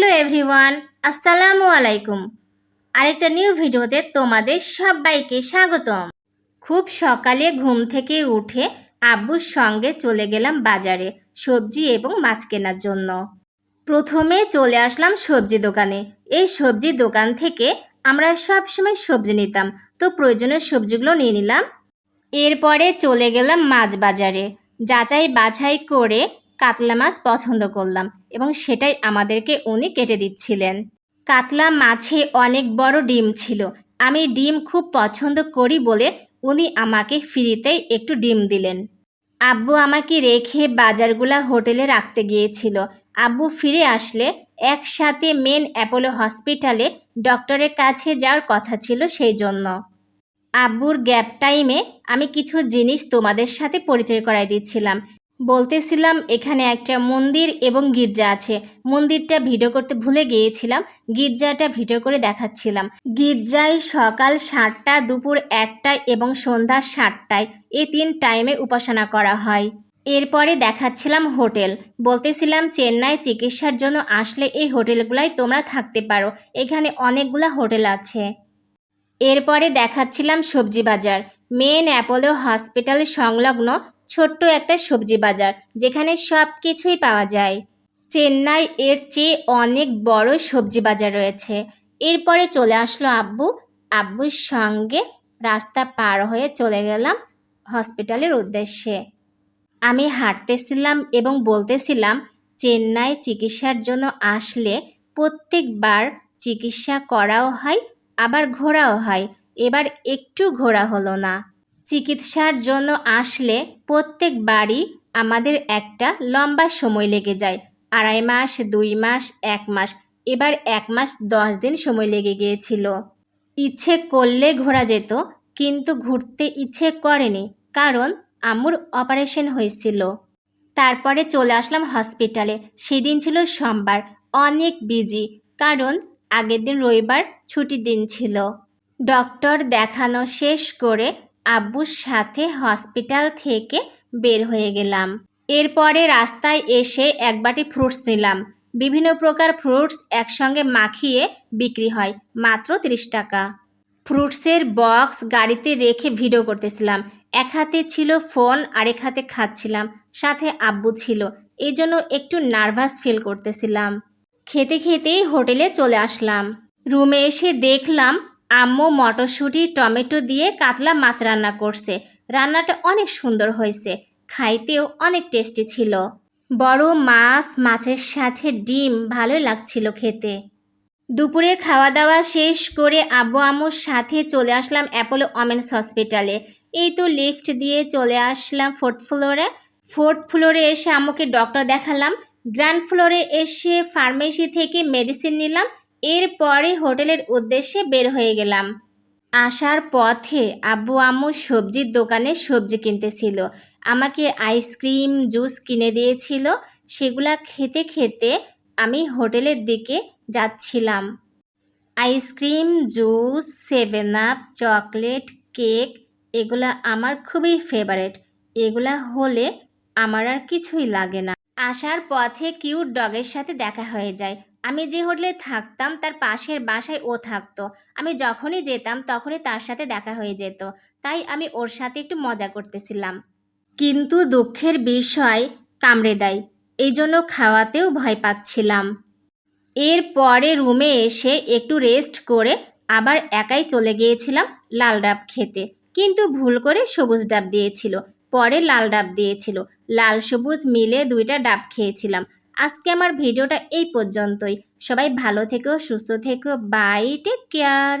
Hello everyone, আসসালামু আলাইকুম। আরেকটা নিউ ভিডিওতে তোমাদের সবাইকে স্বাগতম। খুব সকালে ঘুম থেকে উঠে আব্বুর সঙ্গে চলে গেলাম বাজারে সবজি এবং মাছ কেনার জন্য। প্রথমে চলে আসলাম সবজি দোকানে। এই সবজি দোকান থেকে আমরা সব সময় সবজি নিতাম। তো প্রয়োজনীয় সবজিগুলো নিয়ে নিলাম। এরপরে চলে গেলাম মাছ বাজারে। যাচাই বাছাই করে কাতলা মাছ পছন্দ করলাম এবং সেটাই আমাদেরকে উনি কেটে দিচ্ছিলেন। কাতলা মাছে অনেক বড় ডিম ছিল। আমি ডিম খুব পছন্দ করি বলে উনি আমাকে ফ্রিতেই একটু ডিম দিলেন। আব্বু আমাকে রেখে বাজারগুলা হোটেলে রাখতে গিয়েছিল। আব্বু ফিরে আসলে একসাথে মেন অ্যাপোলো হসপিটালে ডক্টরের কাছে যাওয়ার কথা ছিল সেই জন্য। আব্বুর গ্যাপ টাইমে আমি কিছু জিনিস তোমাদের সাথে পরিচয় করাই দিচ্ছিলাম। বলতেছিলাম, এখানে একটা মন্দির এবং গির্জা আছে। মন্দিরটা ভিডিও করতে ভুলে গিয়েছিলাম, গির্জাটা ভিডিও করে দেখাচ্ছিলাম। গির্জায় সকাল সাতটা, দুপুর একটা এবং সন্ধ্যা সাতটায় এই তিন টাইমে উপাসনা করা হয়। এরপরে দেখাচ্ছিলাম হোটেল। বলতেছিলাম, চেন্নাই চিকিৎসার জন্য আসলে এই হোটেলগুলাই তোমরা থাকতে পারো। এখানে অনেকগুলা হোটেল আছে। এরপরে দেখাচ্ছিলাম সবজি বাজার। মেন অ্যাপোলো হসপিটাল সংলগ্ন ছোট্ট একটা সবজি বাজার, যেখানে সব কিছুই পাওয়া যায়। চেন্নাই এর চেয়ে অনেক বড় সবজি বাজার রয়েছে। এরপরে চলে আসলো আব্বু। আব্বুর সঙ্গে রাস্তা পার হয়ে চলে গেলাম হসপিটালের উদ্দেশ্যে। আমি হাঁটতেছিলাম এবং বলতেছিলাম, চেন্নাই চিকিৎসার জন্য আসলে প্রত্যেকবার চিকিৎসা করাও হয়, আবার ঘোরাও হয়। এবার একটু ঘোরা হলো না। চিকিৎসার জন্য আসলে প্রত্যেকবারই আমাদের একটা লম্বা সময় লেগে যায়। আড়াই মাস, দুই মাস, এক মাস, এবার এক মাস দশ দিন সময় লেগে গিয়েছিল। ইচ্ছে করলে ঘোরা যেত, কিন্তু ঘুরতে ইচ্ছে করেনি, কারণ আম্মুর অপারেশন হয়েছিল। তারপরে চলে আসলাম হসপিটালে। সেদিন ছিল সোমবার, অনেক বিজি, কারণ আগের দিন রবিবার ছুটির দিন ছিল। ডক্টর দেখানো শেষ করে আব্বুর সাথে হসপিটাল থেকে বের হয়ে গেলাম। এরপরে রাস্তায় এসে এক বাটি ফ্রুটস নিলাম। বিভিন্ন প্রকার ফ্রুটস একসঙ্গে মাখিয়ে বিক্রি হয়, মাত্র তিরিশ টাকা। ফ্রুটসের বক্স গাড়িতে রেখে ভিডিও করতেছিলাম। এক হাতে ছিল ফোন, আরেক হাতে খাচ্ছিলাম। সাথে আব্বু ছিল। এই জন্য একটু নার্ভাস ফিল করতেছিলাম। খেতে খেতেই হোটেলে চলে আসলাম। রুমে এসে দেখলাম আম্মু মটরশুঁটি, টমেটো দিয়ে কাতলা মাছ রান্না করছে। রান্নাটা অনেক সুন্দর হয়েছে। খাইতেও অনেক টেস্টি ছিল। বড় মাছ, মাছের সাথে ডিম ভালো লাগছিল খেতে। দুপুরে খাওয়া দাওয়া শেষ করে আব্বু আম্মুর সাথে চলে আসলাম অ্যাপোলো অমেন্স হসপিটালে। এই তো লিফট দিয়ে চলে আসলাম ফোর্থ ফ্লোরে। ফোর্থ ফ্লোরে এসে আম্মুকে ডক্টর দেখালাম। গ্র্যান্ড ফ্লোরে এসে ফার্মেসি থেকে মেডিসিন নিলাম। এরপরে হোটেলের উদ্দেশ্যে বের হয়ে গেলাম। আসার পথে আব্বু আম্মু সবজির দোকানে সবজি কিনতেছিল। আমাকে আইসক্রিম, জুস কিনে দিয়েছিল। সেগুলা খেতে খেতে আমি হোটেলের দিকে যাচ্ছিলাম। Ice cream, juice, seven up, chocolate, cake, এগুলা আমার খুবই ফেভারেট। এগুলা হলে আমার আর কিছুই লাগে না। আসার পথে কিউট ডগের সাথে দেখা হয়ে যায়। আমি যে হোটেলে থাকতাম, তার পাশের বাসায় ও থাকতো। আমি যখনই যেতাম, তখনই তার সাথে দেখা হয়ে যেত। তাই আমি ওর সাথে একটু মজা করতেছিলাম। কিন্তু দুঃখের বিষয় কামড়ে দেয়। এই জন্য খাওয়াতেও ভয় পাচ্ছিলাম। এরপরে রুমে এসে একটু রেস্ট করে আবার একাই চলে গিয়েছিলাম লাল ডাব খেতে। কিন্তু ভুল করে সবুজ ডাব দিয়েছিল। পরে লাল ডাব দিয়েছিল। লাল সবুজ মিলে দুইটা ডাব খেয়েছিলাম। আজকে আমার ভিডিওটা এই পর্যন্তই। সবাই ভালো থেকো সুস্থ থেকো। Bye take care